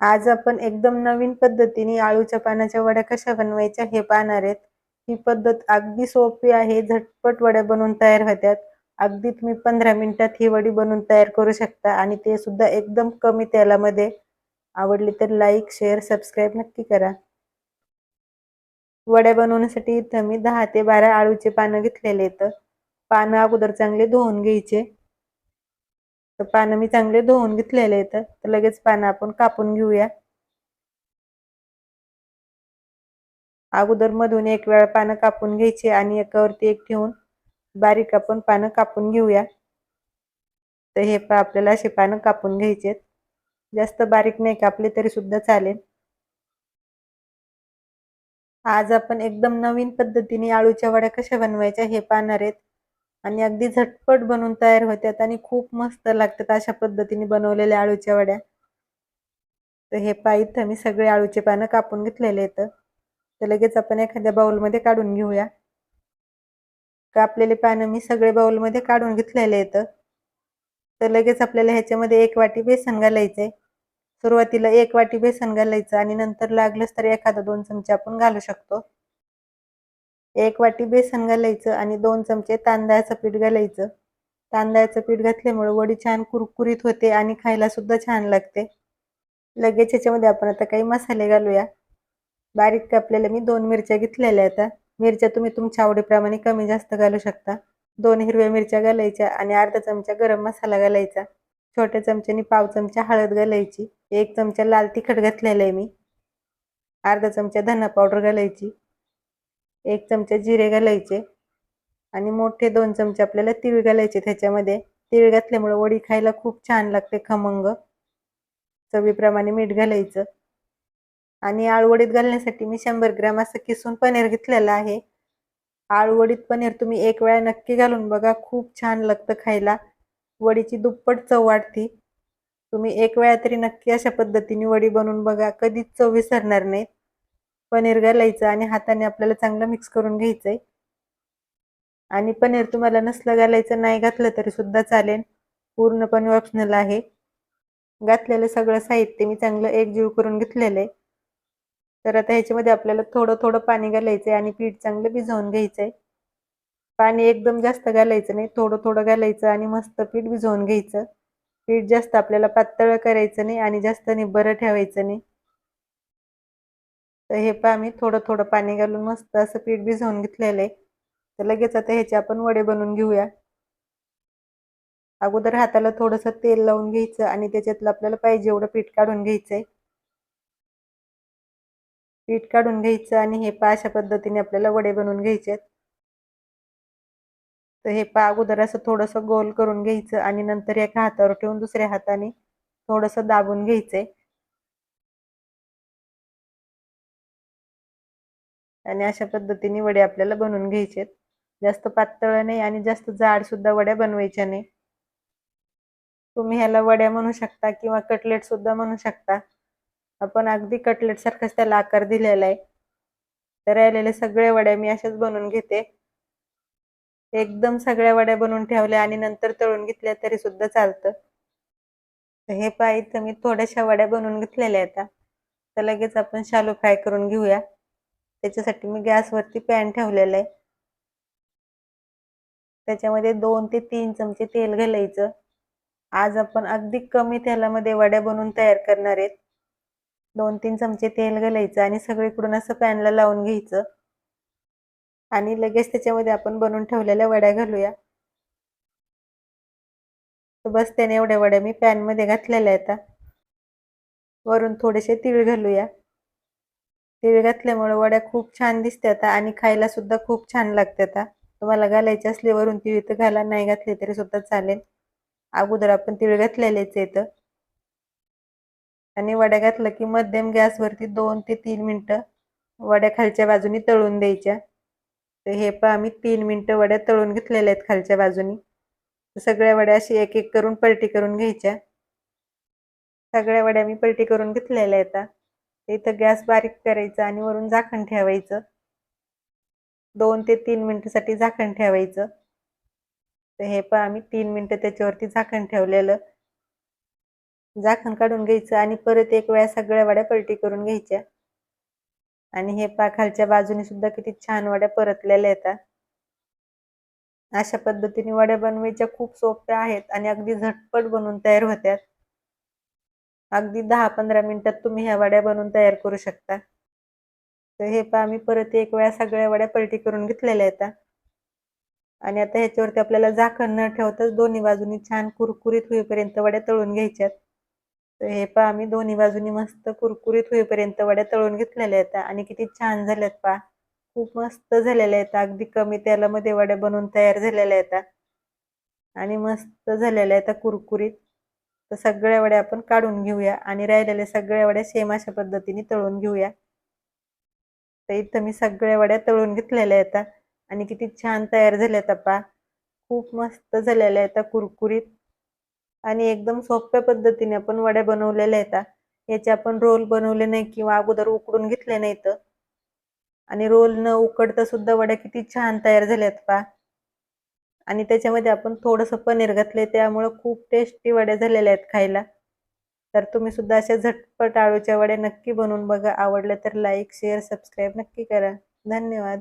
आज आपण एकदम नवीन पद्धतीने आळूच्या पानाच्या वड्या कशा बनवायच्या हे पाहणार आहेत. ही पद्धत अगदी सोपी आहे झटपट वड्या बनवून तयार होत्यात. अगदी तुम्ही पंधरा मिनिटात ही वडी बनवून तयार करू शकता आणि ते सुद्धा एकदम कमी तेलामध्ये. आवडली तर लाईक शेअर सबस्क्राईब नक्की करा. वड्या बनवण्यासाठी इथं मी दहा ते बारा आळूचे पानं घेतलेले आहेत. पानं अगोदर चांगले धुवून घ्यायचे. तर पानं मी चांगले धुवून घेतलेले आहेत. तर लगेच पानं आपण कापून घेऊया. अगोदर मधून एक वेळा पानं कापून घ्यायची आणि एकावरती एक ठेवून बारीक आपण पानं कापून घेऊया. तर हे आपल्याला असे पानं कापून घ्यायचे जास्त बारीक नाही कापले तरी सुद्धा चालेल. आज आपण एकदम नवीन पद्धतीने आळूच्या वड्या कशा बनवायच्या हे पाहणार आहेत. आणि अगदी झटपट बनवून तयार होतात आणि खूप मस्त लागतात अशा पद्धतीने बनवलेल्या आळूच्या वड्या. तर हे पाहित मी सगळे आळूचे पानं कापून घेतलेले आहेत. तर लगेच आपण एखाद्या बाउलमध्ये काढून घेऊया. कापलेले पानं मी सगळे बाउलमध्ये काढून घेतलेले आहेत. तर लगेच आपल्याला ह्याच्यामध्ये एक वाटी बेसन घालायचंय. सुरुवातीला एक वाटी बेसन घालायचं आणि नंतर लागलंच तर एखादा दोन चमचे आपण घालू शकतो. एक वाटी बेसन घालायचं आणि दोन चमचे तांदळाचं पीठ घालायचं. तांदळाचं पीठ घातल्यामुळे वडी छान कुरकुरीत होते आणि खायला सुद्धा छान लागते. लगेच याच्यामध्ये आपण आता काही मसाले घालूया. बारीक कापलेल्या मी दोन मिरच्या घेतलेल्या आता मिरच्या तुम्ही तुमच्या आवडीप्रमाणे कमी जास्त घालू शकता. दोन हिरव्या मिरच्या घालायच्या आणि अर्धा चमचा गरम मसाला घालायचा. छोट्या चमच्यानी पाव चमचा हळद घालायची. एक चमचा लाल तिखट घातलेला आहे मी. अर्धा चमचा धना पावडर घालायची. एक चमचा जिरे घालायचे आणि मोठे दोन चमचे आपल्याला तीळ घालायचे. त्याच्यामध्ये तीळ घातल्यामुळे वडी खायला खूप छान लागते खमंग. चवीप्रमाणे मीठ घालायचं. आणि आळवडीत घालण्यासाठी मी शंभर ग्रॅम असं किसून पनीर घेतलेलं आहे. आळवडीत पनीर तुम्ही एक वेळा नक्की घालून बघा खूप छान लागतं खायला. वडीची दुप्पट चव वाढती. तुम्ही एक वेळा तरी नक्की अशा पद्धतीने वडी बनवून बघा कधीच चव विसरणार नाहीत. पनीर घालायचं आणि हाताने आपल्याला चांगलं मिक्स करून घ्यायचंय. आणि पनीर तुम्हाला नसलं घालायचं नाही घातलं तरी सुद्धा चालेल. पूर्णपणे ऑप्शनल आहे. घातलेलं सगळं साहित्य मी चांगलं एकजीव करून घेतलेलं आहे. तर आता ह्याच्यामध्ये आपल्याला थोडं थोडं पाणी घालायचं आहे आणि पीठ चांगलं भिजवून घ्यायचं आहे पाणी एकदम जास्त घालायचं नाही थोडं थोडं घालायचं आणि मस्त पीठ भिजवून घ्यायचं. पीठ जास्त आपल्याला पातळ करायचं नाही आणि जास्त निब्बर ठेवायचं नाही. तर हे पहा मी थोडं थोडं पाणी घालून मस्त असं पीठ भिजवून घेतलेलं आहे. तर लगेच आता ह्याचे आपण वडे बनवून घेऊया. अगोदर हाताला थोडंसं तेल लावून घ्यायचं आणि त्याच्यातलं आपल्याला पाहिजे एवढं पीठ काढून घ्यायचंय. पीठ काढून घ्यायचं आणि हे पा अशा पद्धतीने आपल्याला वडे बनवून घ्यायचे तर हे पा अगोदर असं थोडंसं गोल करून घ्यायचं आणि नंतर एका हातावर ठेवून दुसऱ्या हाताने थोडंसं दाबून घ्यायचंय. आणि अशा पद्धतीने वडे आपल्याला बनवून घ्यायचे जास्त पातळ नाही आणि जास्त जाड सुद्धा वड्या बनवायच्या नाही. तुम्ही ह्याला वड्या म्हणू शकता किंवा कटलेट सुद्धा म्हणू शकता. आपण अगदी कटलेट सारखाच त्याला आकार दिलेला आहे. तर राहिलेले सगळे वड्या मी अशाच बनवून घेते. एकदम सगळ्या वड्या बनवून ठेवल्या आणि नंतर तळून घेतल्या तरी सुद्धा चालतं. हे पाहिजे मी थोड्याशा वड्या बनवून घेतलेल्या आता. तर लगेच आपण शालू फ्राय करून घेऊया. त्याच्यासाठी मी गॅसवरती पॅन ठेवलेलं आहे. त्याच्यामध्ये दोन ते तीन चमचे तेल घालायचं. आज आपण अगदी कमी तेलामध्ये वड्या बनवून तयार करणार आहेत. दोन तीन चमचे तेल घालायचं आणि सगळीकडून असं पॅनला लावून घ्यायचं. आणि लगेच त्याच्यामध्ये आपण बनवून ठेवलेल्या वड्या घालूया. बस त्याने एवढ्या वड्या मी पॅनमध्ये घातलेल्या आहेत वरून थोडेसे तीळ घालूया. तीळ घातल्यामुळे वड्या खूप छान दिसतात आणि खायला सुद्धा खूप छान लागतात तुम्हाला घालायचे असले वरून तीळ तर घाला नाही घातली तरी सुद्धा चालेल. अगोदर आपण तीळ घातलेलेच येतं आणि वड्या घातलं की मध्यम गॅसवरती दोन ते तीन मिनटं वड्या खालच्या बाजूनी तळून द्यायच्या. तर हे पण आम्ही तीन मिनटं वड्या तळून घेतलेल्या आहेत खालच्या बाजूनी. सगळ्या वड्या अशी एक एक करून पलटी करून घ्यायच्या. सगळ्या वड्या मी पलटी करून घेतलेल्या आहेत इथं गॅस बारीक करायचा आणि वरून झाकण ठेवायचं. दोन ते तीन मिनटासाठी झाकण ठेवायचं. तर हे पण आम्ही तीन मिनटं त्याच्यावरती झाकण ठेवलेलं. झाकण काढून घ्यायचं आणि परत एक वेळा सगळ्या वड्या पलटी करून घ्यायच्या. आणि हे पा खालच्या बाजूने सुद्धा किती छान वड्या परतलेल्या येतात. अशा पद्धतीने वड्या बनवायच्या. खूप सोप्या आहेत आणि अगदी झटपट बनवून तयार होत्यात. अगदी दहा पंधरा मिनिटात तुम्ही ह्या वड्या बनवून तयार करू शकता. तर हे पहा मी परत एक वेळा सगळ्या वड्या पलटी करून घेतलेल्या आहेत. आणि आता ह्याच्यावरती आपल्याला झाकण न ठेवताच दोन्ही बाजूनी छान कुरकुरीत होईपर्यंत वड्या तळून घ्यायच्यात. तर हे पहा आम्ही दोन्ही बाजूनी मस्त कुरकुरीत होईपर्यंत वड्या तळून घेतलेल्या आहेत. आणि किती छान झाल्यात पहा. खूप मस्त झालेल्या आहेत. अगदी कमी तेलामध्ये वड्या बनवून तयार झालेल्या आहेत. आणि मस्त झालेल्या आहेत कुरकुरीत. तर सगळ्या वड्या आपण काढून घेऊया आणि राहिलेल्या सगळ्या वड्या सेम अशा पद्धतीने तळून घेऊया. तर इथं मी सगळ्या वड्या तळून घेतलेल्या आहेत. आणि किती छान तयार झाल्यात पा खूप मस्त झालेल्या आहेत कुरकुरीत. आणि एकदम सोप्या पद्धतीने आपण वड्या बनवलेल्या आहेत. याचे आपण रोल बनवले नाही किंवा अगोदर उकडून घेतले नाहीत. आणि रोल न उकडता सुद्धा वड्या किती छान तयार झाल्यात पा आणि त्याच्यामध्ये आपण थोडंसं पनीर घातले त्यामुळं खूप टेस्टी वड्या झालेल्या आहेत खायला. तर तुम्ही सुद्धा अशा झटपट आळूच्या वड्या नक्की बनवून बघा. आवडल्या तर लाईक शेअर सबस्क्राईब नक्की करा. धन्यवाद.